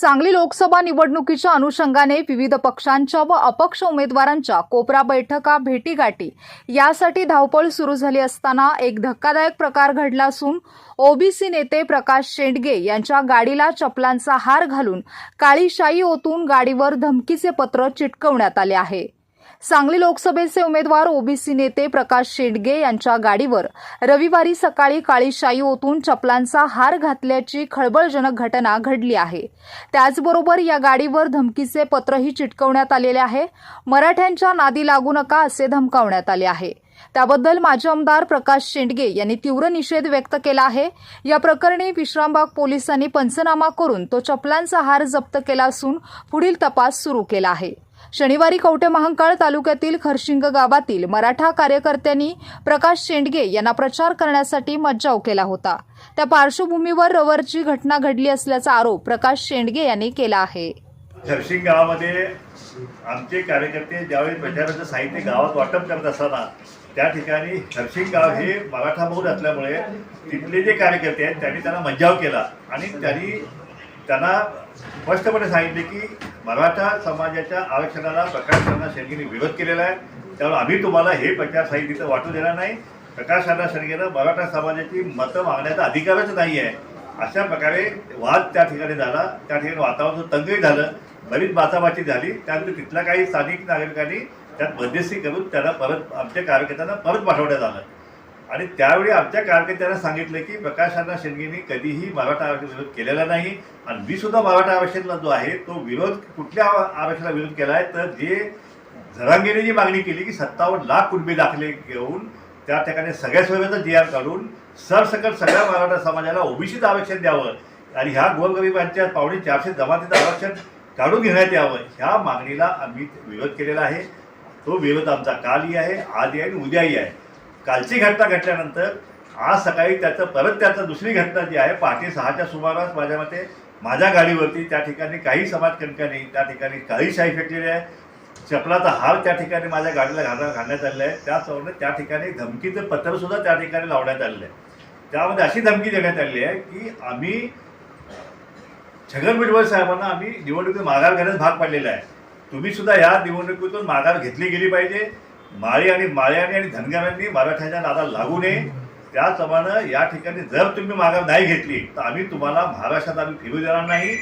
सांगली लोकसभा निवडणुकीच्या अनुषंगाने विविध पक्षांच्या व अपक्ष उमेदवारांच्या कोपरा बैठका भेटीगाठी यासाठी धावपळ सुरू झाली असताना एक धक्कादायक प्रकार घडला असून ओबीसी नेते प्रकाश शेंडगे यांच्या गाडीला चपलांचा हार घालून काळी शाई ओतून गाडीवर धमकीचे पत्र चिटकवण्यात आले आहे. सांगली लोकसभेचे उमेदवार ओबीसी नेते प्रकाश शेंडगे यांच्या गाडीवर रविवारी सकाळी काळीशाई ओतून चपलांचा हार घातल्याची खळबळजनक घटना घडली आहे. त्याचबरोबर या गाडीवर धमकीचे पत्रही चिटकवण्यात आलेले आहे. मराठ्यांच्या नादी लागू नका असे धमकावण्यात आले आहे. त्याबद्दल माजी आमदार प्रकाश शेंडगे यांनी तीव्र निषेध व्यक्त केला आहे. या प्रकरणी विश्रामबाग पोलिसांनी पंचनामा करून तो चपलांचा हार जप्त केला असून पुढील तपास सुरू केला आहे. शनिवारी कवठे महांकाळ तालुक्यातील खरशिंग गावातील मराठा कार्यकर्त्यांनी प्रकाश शेंडगे यांना प्रचार करण्यासाठी मज्जाव केला होता. त्या पार्श्वभूमीवर रवरची घटना घडली असल्याचा आरोप प्रकाश शेंडगे यांनी केला आहे. खरशिंग गावामध्ये आमचे कार्यकर्ते ज्यावेळी प्रचाराचं साहित्य गावात वाटप करत असताना त्या ठिकाणी हर्षिंग गाव हे मराठा बहुल असल्यामुळे तिथले जे कार्यकर्ते आहेत त्यांनी त्यांना मज्जाव केला आणि त्यांनी त्यांना स्पष्टपणे सांगितले की मराठा समाजाच्या आरक्षणाला प्रकाश अण्णा शेडगेने विरोध केलेला आहे. त्यामुळे आम्ही तुम्हाला हे प्रचार साहित्य वाटू देणार नाही. प्रकाश अण्णा शेडगेनं मराठा समाजाची मतं मागण्याचा अधिकारच नाही आहे. अशा प्रकारे वाद त्या ठिकाणी झाला. त्या ठिकाणी वातावरण तंगही झालं. बरीच बाचाबाची झाली. त्यानंतर तिथल्या काही स्थानिक नागरिकांनी त्यात मध्यस्थी करून त्यांना परत आमच्या कार्यकर्त्यांना परत पाठवण्यात आलं. आणि त्यावेळी आमच्या कार्यकर्त्यांना सांगितलं की प्रकाश शेंडगेंनी कधीही मराठा आरक्षण विरोध केलेला नाही. आणि मी सुद्धा मराठा आरक्षणाला जो आहे तो विरोध कुठल्या आरक्षणाला विरोध केला आहे तर जे झरांगेने जी मागणी केली की सत्तावन्न लाख कुटुंबी दाखले घेऊन त्या ठिकाणी सगळ्या सोयीचं जी आर काढून सरसकट सगळ्या मराठा समाजाला ओबीसीचं आरक्षण द्यावं आणि ह्या गोरगरिबांच्या पावणे चारशे जमातीचं आरक्षण काढून घेण्यात यावं ह्या मागणीला आम्ही विरोध केलेला आहे. तो विरोध आमचा कालही आहे आजही आहे आणि उद्याही आहे. कालची घटना घडल्यानंतर आज सकाळी त्याचं परत त्याचं दुसरी घटना जी आहे पहाटे सहाच्या सुमारास माझ्या मते माझ्या गाडीवरती त्या ठिकाणी काही समाजकंटकांनी त्या ठिकाणी काळी शाही फेकलेली आहे. चपलाचा हार त्या ठिकाणी माझ्या गाडीला घाला घालण्यात आलेला आहे. त्याचप्रमाणे त्या ठिकाणी धमकीचं पत्रसुद्धा त्या ठिकाणी लावण्यात आलेलं आहे. त्यामध्ये अशी धमकी देण्यात आलेली आहे की आम्ही छगन भुजबळ साहेबांना आम्ही निवडणुकीत माघार घेण्यास भाग पाडलेला आहे. तुम्हीसुद्धा या निवडणुकीतून माघार घेतली गेली पाहिजे. माळी आणि माळ्याने आणि धनगरांनी मराठ्याच्या नादाला लागू नये. त्याचप्रमाणे या ठिकाणी जर तुम्ही माघार नाही घेतली तर आम्ही तुम्हाला महाराष्ट्रात आम्ही फिरू देणार नाही.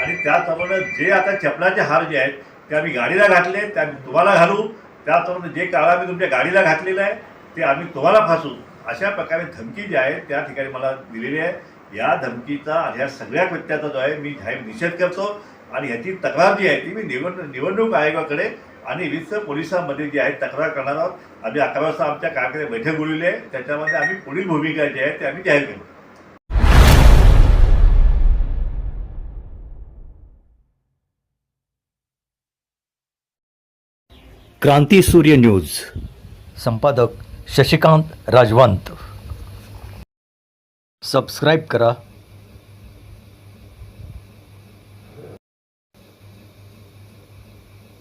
आणि त्याचप्रमाणे जे आता चपलाचे हार जे आहेत ते आम्ही गाडीला घातले ते आम्ही तुम्हाला घालू. त्याचप्रमाणे जे काळ आम्ही तुमच्या गाडीला घातलेलं आहे ते आम्ही तुम्हाला फासू. अशा प्रकारे धमकी जी आहे त्या ठिकाणी मला दिलेली आहे. या धमकीचा आणि ह्या सगळ्या कृत्याचा जो आहे मी जाहीर निषेध करतो. आणि ह्याची तक्रार जी आहे ती मी निवड निवडणूक आयोगाकडे आणि विविध पोलिसांमध्ये जी आहे तक्रार करणार आहोत. आम्ही अकरा वाजता आमच्या कार्यक्रम बैठक बोलवली आहे. त्याच्यामध्ये आम्ही पुढील भूमिका जी आहे ती आम्ही जाहीर करू. क्रांती सूर्य न्यूज. संपादक शशिकांत राजवंत. सबस्क्राईब करा.